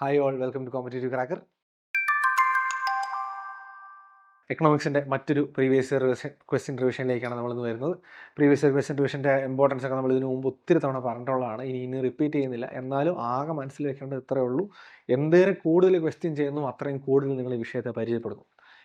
Hi all welcome to competitive cracker എക്കണോമിക്സിന്റെ മറ്റൊരു previous year question റിവിഷനിലേക്കാണ് നമ്മളിന്ന് വരുന്നത്. പ്രീവിയസ് ഇയർ ക്വസ്റ്റ്യൻ റിവിഷന്റെ ഇമ്പോർട്ടൻസ് ഒക്കെ നമ്മൾ ഇതിനു മുമ്പ് ഒത്തിരി തവണ പറഞ്ഞിട്ടുള്ളതാണ്. ഇനി ഇനി റിപ്പീറ്റ് ചെയ്യുന്നില്ല. എന്നാലും ആകെ മനസ്സിൽ വെക്കേണ്ടത് ഇത്രയേ ഉള്ളൂ. എന്തേറെ കൂടുതൽ ക്വസ്റ്റ്യൻ ചെയ്യുന്നു അത്രയും കൂടുതൽ നിങ്ങൾ ഈ വിഷയത്തെ പരിചയപ്പെടുന്നു.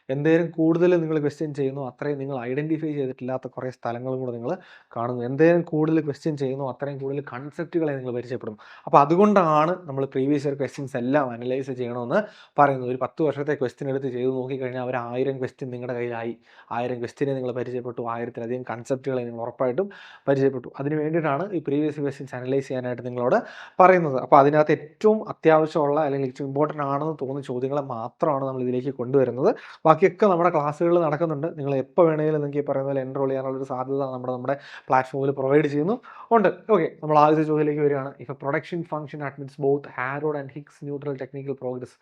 എന്തേരം കൂടുതൽ നിങ്ങൾ ക്വസ്റ്റ്യൻ ചെയ്യുന്നു അത്രയും നിങ്ങൾ ഐഡന്റിഫൈ ചെയ്തിട്ടില്ലാത്ത കുറേ സ്ഥലങ്ങളും കൂടെ നിങ്ങൾ കാണുന്നു. എന്തേലും കൂടുതൽ ക്വസ്റ്റ്യൻ ചെയ്യുന്നു അത്രയും കൂടുതൽ കൺസെപ്റ്റുകളെ നിങ്ങൾ പരിചയപ്പെടും അപ്പോൾ അതുകൊണ്ടാണ് നമ്മൾ പ്രീവിയസ് ഇയർ ക്വസ്റ്റ്യൻസ് എല്ലാം അനലൈസ് ചെയ്യണമെന്ന് പറയുന്നത്. ഒരു പത്ത് വർഷത്തെ ക്വസ്റ്റ്യൻ എടുത്ത് ചെയ്ത് നോക്കിക്കഴിഞ്ഞാൽ അവർ ആയിരം ക്വസ്റ്റ്യൻ നിങ്ങളുടെ കയ്യിലായി. ആയിരം ക്വസ്റ്റ്യനെ നിങ്ങൾ പരിചയപ്പെട്ടു. ആയിരത്തിലധികം കൺസെപ്റ്റുകളെ നിങ്ങൾ ഉറപ്പായിട്ടും പരിചയപ്പെട്ടു. അതിന് വേണ്ടിയിട്ടാണ് ഈ പ്രീവിയസ് ക്വസ്റ്റ്യൻസ് അനലൈസ് ചെയ്യാനായിട്ട് നിങ്ങളോട് പറയുന്നത്. അപ്പോൾ അതിനകത്ത് ഏറ്റവും അത്യാവശ്യമുള്ള അല്ലെങ്കിൽ ഏറ്റവും ഇമ്പോർട്ടന്റ് ആണെന്ന് തോന്നുന്ന ചോദ്യങ്ങളെ മാത്രമാണ് നമ്മൾ ഇതിലേക്ക് കൊണ്ടുവരുന്നത്. ബാക്കിയൊക്കെ നമ്മുടെ ക്ലാസ്സുകളിൽ നടക്കുന്നുണ്ട്. നിങ്ങൾ എപ്പോൾ വേണമെങ്കിലും നിങ്ങൾക്ക് ഈ പറയുന്ന പോലെ എൻറോൾ ചെയ്യാനുള്ളൊരു സാധ്യത നമ്മുടെ നമ്മുടെ പ്ലാറ്റ്ഫോമിൽ പ്രൊവൈഡ് ചെയ്യുന്നു. ഉണ്ട്. ഓക്കെ നമ്മൾ ആദ്യത്തെ ചോദ്യത്തിലേക്ക് വരികയാണ്. If a production function admits both Harrod and Hicks neutral technical progress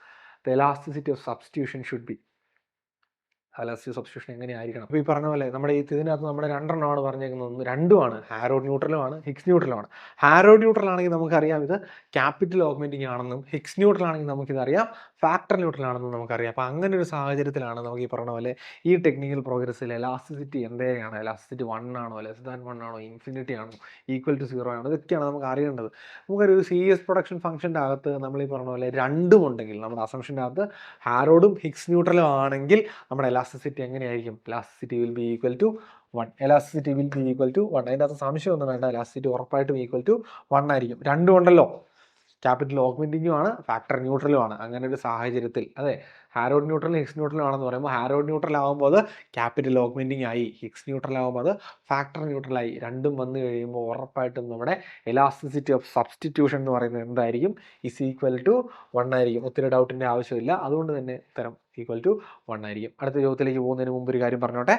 the elasticity of substitution should be elastic substitution എങ്ങനെയായിരിക്കണം? അപ്പോൾ ഈ പറഞ്ഞ പോലെ നമ്മുടെ ഈ ഇതിനകത്ത് നമ്മുടെ രണ്ടെണ്ണമാണ് പറഞ്ഞേക്കുന്നത്. രണ്ടുമാണ്. ഹാരോഡ് ന്യൂട്രലുമാണ് ഹിക്സ് ന്യൂട്രലുമാണ് ഹാരോഡ് ന്യൂട്രൽ ആണെങ്കിൽ നമുക്കറിയാം ഇത് ക്യാപിറ്റൽ ഓഗ്മെന്റിംഗ് ആണെന്നും ഹിക്സ് ന്യൂട്രൽ ആണെങ്കിൽ നമുക്കിതറിയാം ഫാക്ടർ ന്യൂട്രൽ ആണെന്നും നമുക്കറിയാം. അപ്പോൾ അങ്ങനെ ഒരു സാഹചര്യത്തിലാണ് നമുക്ക് ഈ പറഞ്ഞ പോലെ ഈ ടെക്നിക്കൽ പ്രോഗ്രസ്സിൽ എലാസ്റ്റിസിറ്റി എന്തേയാണ് എലാസ്റ്റിസിറ്റി വൺ ആണോ? ലെസ് ദാൻ വൺ ആണോ? ഇൻഫിനിറ്റി ആണോ? ഈക്വൽ ടു സീറോ ആണോ? ഇതൊക്കെയാണ് നമുക്ക് അറിയേണ്ടത്. നമുക്കൊരു സി എസ് പ്രൊഡക്ഷൻ ഫംഗ്ഷന്റെ അകത്ത് നമ്മൾ ഈ പറഞ്ഞ പോലെ രണ്ടും ഉണ്ടെങ്കിൽ നമ്മുടെ അസംഷന്റെ അകത്ത് ഹാരോഡും ഹിക്സ് ന്യൂട്രലും ആണെങ്കിൽ നമ്മുടെ എലാസ്റ്റിസിറ്റി എങ്ങനെയായിരിക്കും? Elasticity will be equal to one elasticity will be equal to one അതിന്റെ അകത്ത് സംശയമൊന്നും വേണ്ട. എലാസ്റ്റിസിറ്റി ഉറപ്പായിട്ടും ഈക്വൽ ടു വൺ ആയിരിക്കും. രണ്ടും ഉണ്ടല്ലോ. ക്യാപിറ്റൽ ഓഗ്മെന്റിങ്ങും ആണ് ഫാക്ടർ ന്യൂട്രലും ആണ്. അങ്ങനെ ഒരു സാഹചര്യത്തിൽ അതെ ഹാരോഡ് ന്യൂട്രൽ ഹിക്സ് ന്യൂട്രൽ ആണെന്ന് പറയുമ്പോൾ ഹാരോഡ് ന്യൂട്രൽ ആകുമ്പോൾ അത് ക്യാപിറ്റൽ ഓഗ്മെന്റിംഗ് ആയി ഹിക്സ് ന്യൂട്രൽ ആകുമ്പോൾ അത് ഫാക്ടർ ന്യൂട്രലായി രണ്ടും വന്നു കഴിയുമ്പോൾ ഉറപ്പായിട്ടും നമ്മുടെ എലാസ്റ്റിസിറ്റി ഓഫ് സബ്സ്റ്റിറ്റ്യൂഷൻ എന്ന് പറയുന്നത് എന്തായിരിക്കും? ഇസ് ഈക്വൽ ടു വൺ ആയിരിക്കും. ഒത്തിരി ഡൗട്ടിന്റെ ആവശ്യമില്ല. അതുകൊണ്ട് തന്നെ ഉത്തരം ഈക്വൽ ടു വൺ ആയിരിക്കും. അടുത്ത ചോദ്യത്തിലേക്ക് പോകുന്നതിന് മുമ്പ് ഒരു കാര്യം പറഞ്ഞോട്ടെ.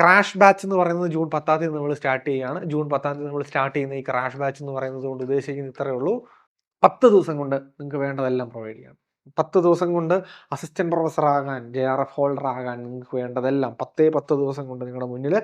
ക്രാഷ് ബാച്ച് എന്ന് പറയുന്നത് ജൂൺ പത്താം തീയതി നമ്മൾ സ്റ്റാർട്ട് ചെയ്യുകയാണ്. ജൂൺ പത്താം തീയതി നമ്മൾ സ്റ്റാർട്ട് ചെയ്യുന്ന ഈ ക്രാഷ് ബാച്ച് എന്ന് പറയുന്നത് കൊണ്ട് ഉദ്ദേശിക്കുന്നത് ഇത്രയേ ഉള്ളൂ. പത്ത് ദിവസം കൊണ്ട് നിങ്ങൾക്ക് വേണ്ടതെല്ലാം പ്രൊവൈഡ് ചെയ്യണം പത്ത് ദിവസം കൊണ്ട് അസിസ്റ്റന്റ് പ്രൊഫസർ ആകാൻ ജെ ആർ എഫ് ഹോൾഡർ ആകാൻ നിങ്ങൾക്ക് വേണ്ടതെല്ലാം പത്തേ പത്ത് ദിവസം കൊണ്ട് നിങ്ങളുടെ മുന്നിൽ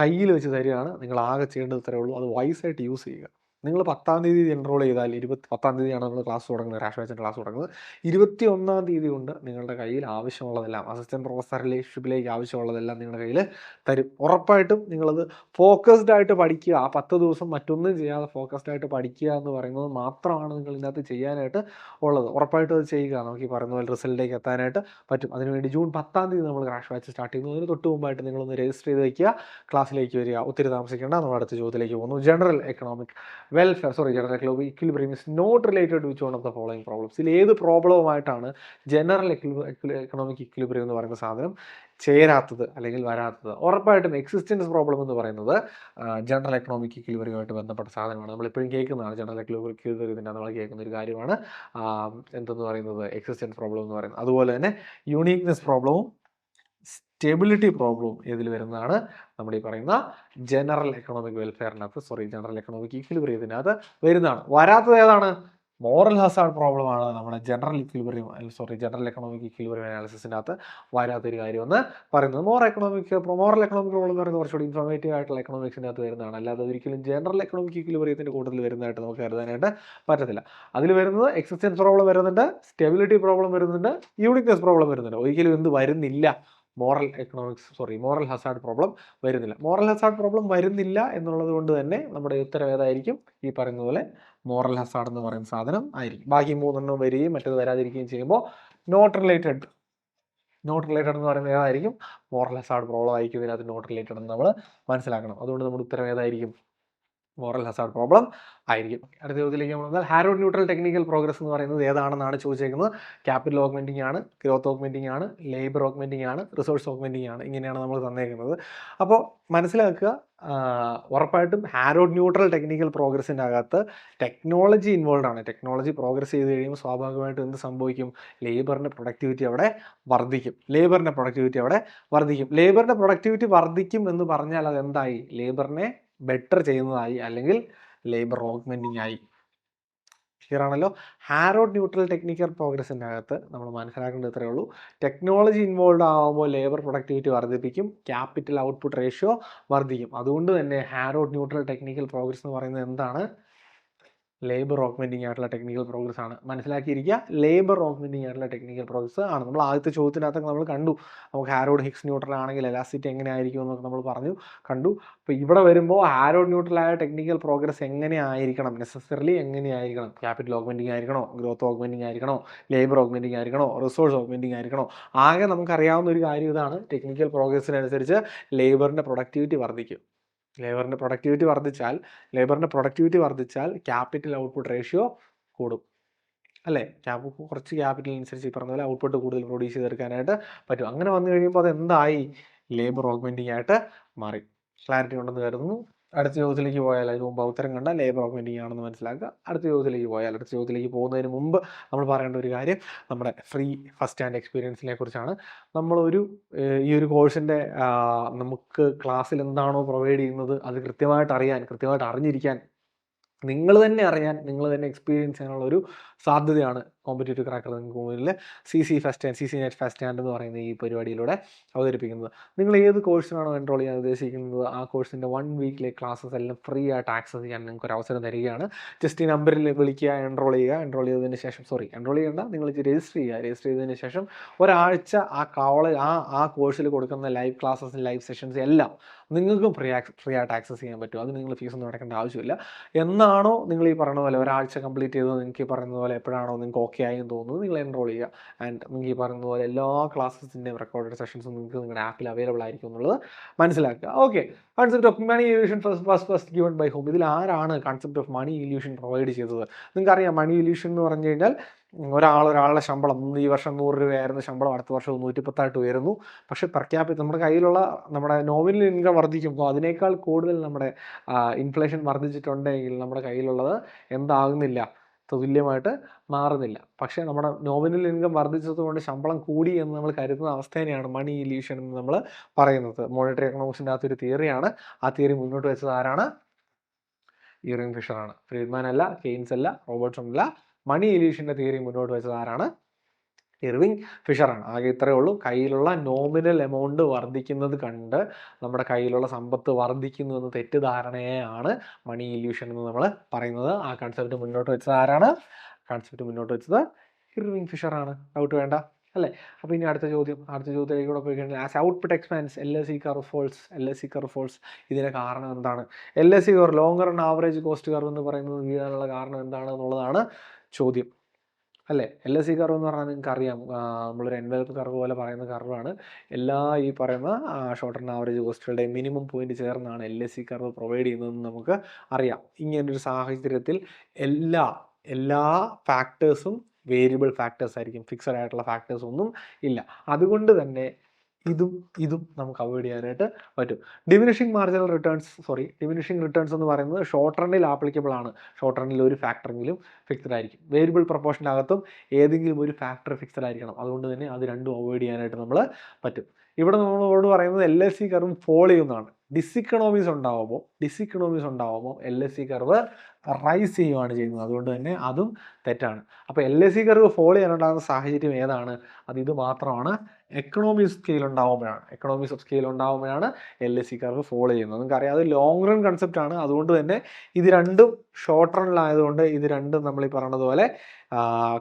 കയ്യിൽ വെച്ച് തരികയാണ് നിങ്ങൾ ആകെ ചെയ്യേണ്ടത് ഇത്രയേ ഉള്ളൂ. അത് വൈസായിട്ട് യൂസ് ചെയ്യുക. നിങ്ങൾ പത്താം തീയതി എൻറോൾ ചെയ്താൽ ഇരുപത്തി പത്താം തീയതിയാണ് നമ്മൾ ക്ലാസ് തുടങ്ങുന്നത് രാഷ് ബാച്ചിന്റെ ക്ലാസ് തുടങ്ങുന്നത്. ഇരുപത്തി ഒന്നാം തീയതി കൊണ്ട് നിങ്ങളുടെ കയ്യിൽ ആവശ്യമുള്ളതെല്ലാം അസിസ്റ്റന്റ് പ്രൊഫസർ റിലേഷൻഷിപ്പിലേക്ക് ആവശ്യമുള്ളതെല്ലാം നിങ്ങളുടെ കയ്യിൽ തരും. ഉറപ്പായിട്ടും നിങ്ങളത് ഫോക്കസ്ഡ് ആയിട്ട് പഠിക്കുക. ആ പത്ത് ദിവസം മറ്റൊന്നും ചെയ്യാതെ ഫോക്കസ്ഡ് ആയിട്ട് പഠിക്കുക എന്ന് പറയുന്നത് മാത്രമാണ് നിങ്ങൾ ഇതിനകത്ത് ചെയ്യാനായിട്ട് ഉള്ളത്. ഉറപ്പായിട്ടും അത് ചെയ്യുക. നമുക്ക് ഈ പറയുന്ന പോലെ റിസൾട്ടിലേക്ക് എത്താനായിട്ട് പറ്റും. അതിനുവേണ്ടി ജൂൺ പത്താം തീയതി നമ്മൾ ക്രാഷ് ബാച്ച് സ്റ്റാർട്ട് ചെയ്യുന്നു. അതിന് തൊട്ട് മുമ്പായിട്ട് നിങ്ങളൊന്ന് രജിസ്റ്റർ ചെയ്ത് വയ്ക്കുക ക്ലാസ്സിലേക്ക് വരിക. ഒത്തിരി താമസിക്കേണ്ട. നമ്മൾ അടുത്ത ചോദ്യത്തിലേക്ക് പോകുന്നു. General economic welfare sorry general എക്ലോബ് equilibrium is not related which one of the following problems ഇതിൽ ഏത് പ്രോബ്ലവുമായിട്ടാണ് ജനറൽ എക്കണോമിക് ഇക്വിലിബ്രിയം എന്ന് പറയുന്ന സാധനം ചേരാത്തത് അല്ലെങ്കിൽ വരാത്തത്? ഉറപ്പായിട്ടും എക്സിസ്റ്റൻസ് പ്രോബ്ലം എന്ന് പറയുന്നത് ജനറൽ എക്കണോമിക് ഇക്വിലിബ്രിയമായിട്ട് ബന്ധപ്പെട്ട സാധനമാണ്. നമ്മൾ എപ്പോഴും കേൾക്കുന്നതാണ് ജനറൽ എക്കണോമിക് ഇക്വിലിബ്രിയത്തിന്റെ നമ്മൾ കേൾക്കുന്ന ഒരു കാര്യമാണ്. എന്തെന്ന് പറയുന്നത്? എക്സിസ്റ്റൻസ് പ്രോബ്ലം എന്ന് പറയുന്നത്. അതുപോലെ തന്നെ യൂണീക്നെസ് പ്രോബ്ലവും സ്റ്റെബിലിറ്റി പ്രോബ്ലം ഇതിൽ വരുന്നതാണ്. നമ്മൾ ഈ പറയുന്ന ജനറൽ എക്കണോമിക് വെൽഫെയറിനകത്ത് സോറി ജനറൽ എക്കണോമിക് ഇക്വിലിബ്രിയത്തിനകത്ത് വരുന്നതാണ്. വരാത്തത് ഏതാണ്? മോറൽ ഹസാർഡ് പ്രോബ്ലം ആണ് നമ്മുടെ general equilibrium sorry general economic equilibrium അനാലിസിസിനകത്ത് വരാത്തൊരു കാര്യമെന്ന് പറയുന്നത്. More economic moral economic problem എന്ന് പറയുന്നത് കുറച്ചുകൂടി ഇൻഫോർമേറ്റീവ് ആയിട്ടുള്ള എക്കണോമിക്സിന്റെ അകത്ത് വരുന്നതാണ്. അല്ലാതെ ഒരിക്കലും ജനറൽ എക്കണോമിക് ഇക്വിലിബ്രിയത്തിന്റെ കൂട്ടത്തിൽ വരുന്നതായിട്ട് നമുക്ക് കരുതാനായിട്ട് പറ്റത്തില്ല. അതിൽ വരുന്നത് എക്സിസ്റ്റൻസ് പ്രോബ്ലം വരുന്നുണ്ട് സ്റ്റെബിലിറ്റി പ്രോബ്ലം വരുന്നുണ്ട് യൂണിക്നെസ് പ്രോബ്ലം വരുന്നുണ്ട്. ഒരിക്കലും എന്ത് വരുന്നില്ല. Moral economics sorry moral hazard problem വരുന്നില്ല. മോറൽ ഹസാർഡ് പ്രോബ്ലം വരുന്നില്ല എന്നുള്ളത് കൊണ്ട് തന്നെ നമ്മുടെ ഉത്തരം ഏതായിരിക്കും? ഈ പറയുന്ന പോലെ മോറൽ ഹസാർഡ് എന്ന് പറയുന്ന സാധനം ആയിരിക്കും. ബാക്കി മൂന്നെണ്ണം വരികയും മറ്റത് വരാതിരിക്കുകയും ചെയ്യുമ്പോൾ നോട്ട് റിലേറ്റഡ് നോട്ട് റിലേറ്റഡ് എന്ന് പറയുന്നത് ഏതായിരിക്കും? മോറൽ ഹസാർഡ് പ്രോബ്ലം ആയിരിക്കും ഇതിനകത്ത് നോട്ട് റിലേറ്റഡ് എന്ന് നമ്മൾ മനസ്സിലാക്കണം. അതുകൊണ്ട് നമ്മുടെ ഉത്തരം ഏതായിരിക്കും? മോറൽ ഹസാർഡ് പ്രോബ്ലം ആയിരിക്കും. അടുത്ത ചോദ്യത്തിലേക്ക് നമ്മൾ വന്നാൽ ഹാരോഡ് ന്യൂട്രൽ ടെക്നിക്കൽ പ്രോഗ്രസ് എന്ന് പറയുന്നത് ഏതാണെന്നാണ് ചോദിച്ചേക്കുന്നത്? ക്യാപിറ്റൽ ഓഗ്മെന്റിംഗ് ആണ് ഗ്രോത്ത് ഓഗ്മെന്റിംഗ് ആണ് ലേബർ ഓഗ്മെന്റിംഗ് ആണ് റിസോഴ്സ് ഓഗ്മെന്റിംഗ് ആണ് ഇങ്ങനെയാണ് നമ്മൾ തന്നേക്കുന്നത്. അപ്പോൾ മനസ്സിലാക്കുക ഉറപ്പായിട്ടും ഹാരോഡ് ന്യൂട്രൽ ടെക്നിക്കൽ പ്രോഗ്രസിന്റെ അകത്ത് ടെക്നോളജി ഇൻവോൾവ് ആണ്. ടെക്നോളജി പ്രോഗ്രസ് ചെയ്ത് കഴിയുമ്പോൾ സ്വാഭാവികമായിട്ടും എന്ത് സംഭവിക്കും? ലേബറിന്റെ പ്രൊഡക്ടിവിറ്റി അവിടെ വർദ്ധിക്കും. ലേബറിന്റെ പ്രൊഡക്ടിവിറ്റി അവിടെ വർദ്ധിക്കും. ലേബറിന്റെ പ്രൊഡക്ടിവിറ്റി വർദ്ധിക്കും എന്ന് പറഞ്ഞാൽ അത് എന്തായി ലേബറിനെ ബെറ്റർ ചെയ്യുന്നതായി അല്ലെങ്കിൽ ലേബർ ഓഗ്മെന്റിംഗ് ആയി ക്ലിയർ ആണല്ലോ ഹാരോഡ് ന്യൂട്രൽ ടെക്നിക്കൽ പ്രോഗ്രസിന്റെ അകത്ത് നമ്മൾ മനസ്സിലാക്കേണ്ടത് ഇത്രയേ ഉള്ളൂ. ടെക്നോളജി ഇൻവോൾവ് ആകുമ്പോൾ ലേബർ പ്രൊഡക്ടിവിറ്റി വർദ്ധിപ്പിക്കും ക്യാപിറ്റൽ ഔട്ട്പുട്ട് റേഷ്യോ വർദ്ധിക്കും. അതുകൊണ്ട് തന്നെ ഹാരോഡ് ന്യൂട്രൽ ടെക്നിക്കൽ പ്രോഗ്രസ് എന്ന് പറയുന്നത് എന്താണ്? ലേബർ ഓഗ്മെന്റിംഗ് ആയിട്ടുള്ള ടെക്നിക്കൽ പ്രോഗ്രസ് ആണ്. മനസ്സിലാക്കിയിരിക്കുക ലേബർ ഓഗ്മെന്റിംഗ് ആയിട്ടുള്ള ടെക്നിക്കൽ പ്രോഗ്രസ് ആണ്. നമ്മൾ ആദ്യത്തെ ചോദ്യത്തിനകത്തൊക്കെ നമ്മൾ കണ്ടു. നമുക്ക് ഹാരോഡ് ഹിക്സ് ന്യൂട്രൽ ആണെങ്കിൽ എലാസിറ്റി എങ്ങനെ ആയിരിക്കും എന്നൊക്കെ നമ്മൾ പറഞ്ഞു കണ്ടു. അപ്പോൾ ഇവിടെ വരുമ്പോൾ ഹാരോഡ് ന്യൂട്രലായ ടെക്നിക്കൽ പ്രോഗ്രസ് എങ്ങനെ ആയിരിക്കണം നെസസറിലി എങ്ങനെയായിരിക്കണം? ക്യാപിറ്റൽ ഓഗ്മെന്റിംഗ് ആയിരിക്കണോ? ഗ്രോത്ത് ഓഗ്മെന്റിംഗ് ആയിരിക്കണോ? ലേബർ ഓഗ്മെന്റിംഗ് ആയിരിക്കണോ? റിസോഴ്സ് ഓഗ്മെന്റിംഗ് ആയിരിക്കണോ? ആകെ നമുക്കറിയാവുന്ന ഒരു കാര്യം ഇതാണ്. ടെക്നിക്കൽ പ്രോഗ്രസ്സിനനുസരിച്ച് ലേബറിന്റെ പ്രൊഡക്ടിവിറ്റി വർദ്ധിക്കും. ലേബറിന്റെ പ്രൊഡക്ടിവിറ്റി വർദ്ധിച്ചാൽ ലേബറിന്റെ പ്രൊഡക്ടിവിറ്റി വർദ്ധിച്ചാൽ ക്യാപിറ്റൽ ഔട്ട്പുട്ട് റേഷ്യോ കൂടും. അല്ലേ? ക്യാപ് കുറച്ച് ക്യാപിറ്റൽ അനുസരിച്ച് ഈ പറഞ്ഞ പോലെ ഔട്ട്പുട്ട് കൂടുതൽ പ്രൊഡ്യൂസ് ചെയ്തെടുക്കാനായിട്ട് പറ്റും. അങ്ങനെ വന്നു കഴിയുമ്പോൾ അത് എന്തായി ലേബർ ഓഗ്മെന്റിംഗ് ആയിട്ട് മാറി. ക്ലാരിറ്റി ഉണ്ടെന്ന് കരുതുന്നു. അടുത്ത ചോദ്യത്തിലേക്ക് പോയാൽ അതിന് മുമ്പ് ഉത്തരം കണ്ട ലേബർ ഓഗ്മെന്റിംഗ് ആണെന്ന് മനസ്സിലാക്കുക. അടുത്ത ചോദ്യത്തിലേക്ക് പോയാൽ അടുത്ത ചോദ്യത്തിലേക്ക് പോകുന്നതിന് മുമ്പ് നമ്മൾ പറയേണ്ട ഒരു കാര്യം നമ്മുടെ ഫ്രീ ഫസ്റ്റ് ഹാൻഡ് എക്സ്പീരിയൻസിനെ കുറിച്ചാണ്. നമ്മളൊരു ഈ ഒരു കോഴ്സിന്റെ നമുക്ക് ക്ലാസ്സിൽ എന്താണോ പ്രൊവൈഡ് ചെയ്യുന്നത് അത് കൃത്യമായിട്ട് അറിയാൻ കൃത്യമായിട്ട് അറിഞ്ഞിരിക്കാൻ നിങ്ങൾ തന്നെ അറിയാൻ നിങ്ങൾ തന്നെ എക്സ്പീരിയൻസ് ചെയ്യാനുള്ള ഒരു സാധ്യതയാണ് കോമ്പറ്റേറ്റീവ് ക്രാക്കർ നിങ്ങൾക്ക് മുന്നിൽ C C first and C C net first and എന്ന് പറയുന്ന ഈ പരിപാടിയിലൂടെ അവതരിപ്പിക്കുന്നത്. നിങ്ങൾ ഏത് കോഴ്സിനാണോ എൻറോൾ ചെയ്യാൻ ഉദ്ദേശിക്കുന്നത്? ആ കോഴ്സിന്റെ വൺ വീക്കിലെ ക്ലാസ്സസ് എല്ലാം ഫ്രീ ആയിട്ട് ആക്സസ് ചെയ്യാൻ നിങ്ങൾക്ക് ഒരു അവസരം തരികയാണ്. ജസ്റ്റ് ഈ നമ്പറിൽ വിളിക്കുക എൻറോൾ ചെയ്യുക. എൻറോൾ ചെയ്തതിന് ശേഷം സോറി എൻറോൾ ചെയ്യേണ്ട. നിങ്ങൾ രജിസ്റ്റർ ചെയ്യുക. രജിസ്റ്റർ ചെയ്തതിന് ശേഷം ഒരാഴ്ച ആ കോളേജ് ആ ആ കോഴ്സിൽ കൊടുക്കുന്ന ലൈവ് ക്ലാസ്സസ് ലൈവ് സെഷൻസ് എല്ലാം നിങ്ങൾക്കും ഫ്രീ ഫ്രീ ആയിട്ട് ആക്സസ് ചെയ്യാൻ പറ്റും. അത് നിങ്ങൾ ഫീസ് ഒന്നും അടക്കേണ്ട ആവശ്യമില്ല. എന്നാണോ നിങ്ങൾ ഈ പറയുന്ന പോലെ ഒരാഴ്ച കംപ്ലീറ്റ് ചെയ്തോ നിങ്ങൾക്ക് ഈ പറയുന്ന പോലെ എപ്പോഴാണോ നിങ്ങൾക്ക് ഓക്കെ ആയി എന്ന് തോന്നുന്നത് നിങ്ങൾ എൻറോൾ ചെയ്യുക. ആൻഡ് നിങ്ങൾ ഈ പറയുന്ന പോലെ എല്ലാ ക്ലാസ്സസിന്റെയും റെക്കോർഡഡ് സെഷൻസും നിങ്ങൾക്ക് നിങ്ങളുടെ ആപ്പിൽ അവൈലബിൾ ആയിരിക്കും എന്നുള്ളത് മനസ്സിലാക്കുക. Okay concept of money illusion first first first given by whom ഇതിൽ ആരാണ് concept of money illusion provide ചെയ്തത്? നിങ്ങൾക്കറിയാം മണി ഇല്യൂഷൻ എന്ന് പറഞ്ഞു കഴിഞ്ഞാൽ ഒരാൾ ഒരാളുടെ ശമ്പളം ഈ വർഷം നൂറ് രൂപയായിരുന്നു ശമ്പളം അടുത്ത വർഷം നൂറ്റിപ്പത്തായിട്ട് ഉയരുന്നു. പക്ഷേ പെർ നമ്മുടെ കയ്യിലുള്ള നമ്മുടെ നോമിനൽ ഇൻകം വർദ്ധിക്കുമ്പോൾ അതിനേക്കാൾ കൂടുതൽ നമ്മുടെ ഇൻഫ്ലേഷൻ വർദ്ധിച്ചിട്ടുണ്ടെങ്കിൽ നമ്മുടെ കയ്യിലുള്ളത് എന്താകുന്നില്ല? തുല്യമായിട്ട് മാറുന്നില്ല. പക്ഷേ നമ്മുടെ നോമിനൽ ഇൻകം വർദ്ധിച്ചതുകൊണ്ട് ശമ്പളം കൂടി എന്ന് നമ്മൾ കരുതുന്ന അവസ്ഥേനെയാണ് മണി ഇല്യൂഷൻ എന്ന് നമ്മൾ പറയുന്നത്. മോണിറ്ററി എക്കണോമിക്സിന്റെ അകത്തൊരു തിയറിയാണ് ആ തിയറി മുന്നോട്ട് വെച്ചത് ആരാണ്? ഇറിൻ ഫിഷറാണ്. ഫ്രീഡ്മാൻ അല്ല കെയ്ൻസ് അല്ല റോബർട്ട്സൺ അല്ല. മണി ഇല്യൂഷന്റെ തിയറി മുന്നോട്ട് വെച്ചത് ആരാണ്? ഇർവിങ് ഫിഷറാണ്. ആകെ ഇത്രയേ ഉള്ളൂ. കയ്യിലുള്ള നോമിനൽ എമൗണ്ട് വർദ്ധിക്കുന്നത് കണ്ട് നമ്മുടെ കയ്യിലുള്ള സമ്പത്ത് വർദ്ധിക്കുന്നു എന്ന തെറ്റിദ്ധാരണയാണ് മണി ഇല്യൂഷൻ എന്ന് നമ്മൾ പറയുന്നത്. ആ കൺസെപ്റ്റ് മുന്നോട്ട് വെച്ചത് ആരാണ്? കൺസെപ്റ്റ് മുന്നോട്ട് വെച്ചത് ഇർവിങ് ഫിഷറാണ്. ഡൗട്ട് വേണ്ട. അല്ലേ? അപ്പോൾ ഇനി അടുത്ത ചോദ്യം. അടുത്ത ചോദ്യത്തിലേക്ക് കൂടെ പോയി കഴിഞ്ഞാൽ as output expands L S C curve falls L S C curve falls ഇതിന്റെ കാരണം എന്താണ്? L S C curve longer and average cost curve എന്ന് പറയുന്നത് വീഴാനുള്ള കാരണം എന്താണ് എന്നുള്ളതാണ് ചോദ്യം. അല്ലേ? എൽ എസ് സി കർവ് എന്ന് പറഞ്ഞാൽ നിങ്ങൾക്ക് അറിയാം നമ്മളൊരു എൻവലപ്പ് കർവ് പോലെ പറയുന്ന കർവാണ്. എല്ലാ ഈ പറയുന്ന ഷോർട്ട് ആൻഡ് ആവറേജ് കോസ്റ്റുകളുടെ മിനിമം പോയിന്റ് ചേർന്നാണ് L S C curve provide ചെയ്യുന്നതെന്ന് നമുക്ക് അറിയാം. ഇങ്ങനൊരു സാഹചര്യത്തിൽ എല്ലാ എല്ലാ ഫാക്ടേഴ്സും വേരിയബിൾ ഫാക്ടേഴ്സ് ആയിരിക്കും. ഫിക്സഡ് ആയിട്ടുള്ള ഫാക്ടേഴ്സ് ഒന്നും ഇല്ല. അതുകൊണ്ട് തന്നെ ഇതും ഇതും നമുക്ക് അവോയ്ഡ് ചെയ്യാനായിട്ട് പറ്റും. Diminishing marginal returns sorry diminishing returns എന്ന് പറയുന്നത് ഷോർട്ട് റണ്ണിൽ ആപ്ലിക്കബിൾ ആണ്. ഷോർട്ട് റണ്ണിൽ ഒരു ഫാക്ടറെങ്കിലും ഫിക്സഡ് ആയിരിക്കും. വേരിയബിൾ പ്രൊപ്പോർഷനകത്തും ഏതെങ്കിലും ഒരു ഫാക്ടർ ഫിക്സഡ് ആയിരിക്കണം. അതുകൊണ്ട് തന്നെ അത് രണ്ടും അവോയ്ഡ് ചെയ്യാനായിട്ട് നമ്മൾ പറ്റും. ഇവിടെ നമ്മളോട് പറയുന്നത് L S C curve follow ചെയ്യുന്നതാണ്. ഡിസിക്കണോമീസ് ഉണ്ടാവുമ്പോൾ ഡിസിക്കണോമീസ് ഉണ്ടാവുമ്പോൾ L S C curve rise ചെയ്യുകയാണ് ചെയ്യുന്നത്. അതുകൊണ്ട് തന്നെ അതും തെറ്റാണ്. അപ്പോൾ L S C curve follow ചെയ്യാനുണ്ടാകുന്ന സാഹചര്യം ഏതാണ്? അത് ഇത് മാത്രമാണ്. എക്കണോമി സ്കെയിൽ ഉണ്ടാവുമ്പോഴാണ്. Economies of scale ഉണ്ടാവുമ്പോഴാണ് L S C curve follow ചെയ്യുന്നത്. നിങ്ങൾക്ക് അറിയാം അത് ലോങ് റൺ കൺസെപ്റ്റ് ആണ്. അതുകൊണ്ട് തന്നെ ഇത് രണ്ടും ഷോർട്ട് റണ്ണിലായതുകൊണ്ട് ഇത് രണ്ടും നമ്മൾ ഈ പറഞ്ഞതുപോലെ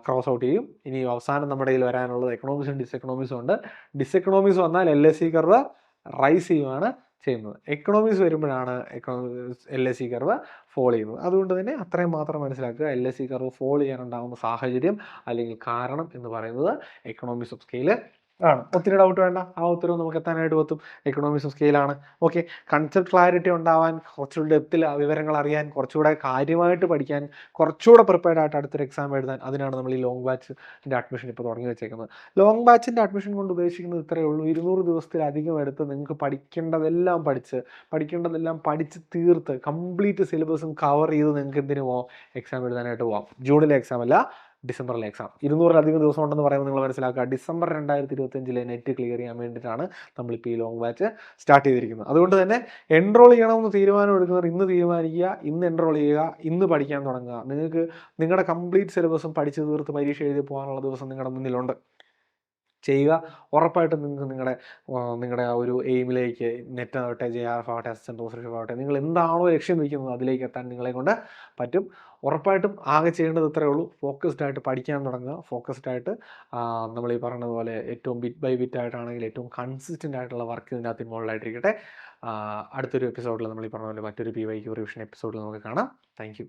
ക്രോസ് ഔട്ട് ചെയ്യും. ഇനി അവസാനം നമ്മുടെ കയ്യിൽ വരാനുള്ളത് എക്കണോമിക്സും ഡിസെക്കണോമിക്സും ഉണ്ട്. ഡിസ് ഡിസെക്കണോമിക്സ് വന്നാൽ L S C curve rise ചെയ്യുകയാണ് ചെയ്യുന്നത്. എക്കണോമിക്സ് വരുമ്പോഴാണ് economics L S C curve fall ചെയ്യുന്നത്. അതുകൊണ്ട് തന്നെ അത്രയും മാത്രം മനസ്സിലാക്കുക. L S C curve fall ചെയ്യാനുണ്ടാകുന്ന സാഹചര്യം അല്ലെങ്കിൽ കാരണം എന്ന് പറയുന്നത് എക്കണോമിക്സ് ഓഫ് സ്കെയിൽ ആണ്. ഒത്തിരി ഡൗട്ട് വേണ്ട. ആ ഉത്തരവ് നമുക്ക് എത്താനായിട്ട് പറ്റും എക്കണോമിക്സ് ഓഫ് സ്കെയിലാണ് ഓക്കെ കൺസെപ്റ്റ് ക്ലാരിറ്റി ഉണ്ടാവാൻ കുറച്ചുകൂടി ഡെപ്തിൽ വിവരങ്ങൾ അറിയാൻ കുറച്ചുകൂടെ കാര്യമായിട്ട് പഠിക്കാൻ കുറച്ചുകൂടെ പ്രിപ്പയർഡ് ആയിട്ട് അടുത്തൊരു എക്സാം എഴുതാൻ അതിനാണ് നമ്മൾ ഈ ലോങ് ബാച്ചിന്റെ അഡ്മിഷൻ ഇപ്പോൾ തുടങ്ങി വെച്ചേക്കുന്നത്. ലോങ് ബാച്ചിന്റെ അഡ്മിഷൻ കൊണ്ട് ഉദ്ദേശിക്കുന്നത് ഇത്രയേ ഉള്ളൂ. ഇരുന്നൂറ് ദിവസത്തിലധികം എടുത്ത് നിങ്ങൾക്ക് പഠിക്കേണ്ടതെല്ലാം പഠിച്ച് പഠിക്കേണ്ടതെല്ലാം പഠിച്ച് തീർത്ത് കംപ്ലീറ്റ് സിലബസും കവർ ചെയ്ത് നിങ്ങൾക്ക് എന്തിനു പോകാം എക്സാം എഴുതാനായിട്ട് പോകാം ജൂണിലെ എക്സാം അല്ല ഡിസംബറിലെ എക്സാം ഇരുന്നൂറിലധികം ദിവസം ഉണ്ടെന്ന് പറയുമ്പോൾ നിങ്ങൾ മനസ്സിലാക്കുക. ഡിസംബർ രണ്ടായിരത്തി ഇരുപത്തഞ്ചിലെ നെറ്റ് ക്ലിയർ ചെയ്യാൻ വേണ്ടിയിട്ടാണ് നമ്മളിപ്പോൾ ഈ ലോങ് ബാച്ച് സ്റ്റാർട്ട് ചെയ്തിരിക്കുന്നത്. അതുകൊണ്ട് തന്നെ എൻറോൾ ചെയ്യണമെന്ന് തീരുമാനം എടുക്കുന്നവർ ഇന്ന് തീരുമാനിക്കുക ഇന്ന് എൻറോൾ ചെയ്യുക ഇന്ന് പഠിക്കാൻ തുടങ്ങുക. നിങ്ങൾക്ക് നിങ്ങളുടെ കംപ്ലീറ്റ് സിലബസും പഠിച്ചു തീർത്ത് പരീക്ഷ എഴുതി പോകാനുള്ള ദിവസം നിങ്ങളുടെ മുന്നിലുണ്ട്. ചെയ്യുക. ഉറപ്പായിട്ടും നിങ്ങൾക്ക് നിങ്ങളുടെ നിങ്ങളുടെ ആ ഒരു എയിമിലേക്ക് നെറ്റ് ആവട്ടെ ജെ ആർ എഫ് ആവട്ടെ അസിസ്റ്റന്റ് പ്രൊഫസർഷിപ്പ് ആവട്ടെ നിങ്ങൾ എന്താണോ ലക്ഷ്യം വയ്ക്കുന്നത് അതിലേക്ക് എത്താൻ നിങ്ങളെ കൊണ്ട് പറ്റും. ഉറപ്പായിട്ടും ആകെ ചെയ്യേണ്ടത് ഇത്രയേ ഉള്ളൂ. ഫോക്കസ്ഡ് ആയിട്ട് പഠിക്കാൻ തുടങ്ങുക. ഫോക്കസ്ഡ് ആയിട്ട് നമ്മൾ ഈ പറഞ്ഞതുപോലെ ഏറ്റവും ബിറ്റ് ബൈ ബിറ്റ് ആയിട്ടാണെങ്കിൽ ഏറ്റവും കൺസിസ്റ്റന്റ് ആയിട്ടുള്ള വർക്ക് ഇതിനകത്ത് ഇൻവോൾവ് ആയിട്ടിരിക്കട്ടെ. അടുത്തൊരു എപ്പിസോഡിൽ നമ്മൾ ഈ പറഞ്ഞ പോലെ മറ്റൊരു പി വൈ ക്യൂ റിവിഷൻ എപ്പിസോഡിൽ നമുക്ക് കാണാം. താങ്ക്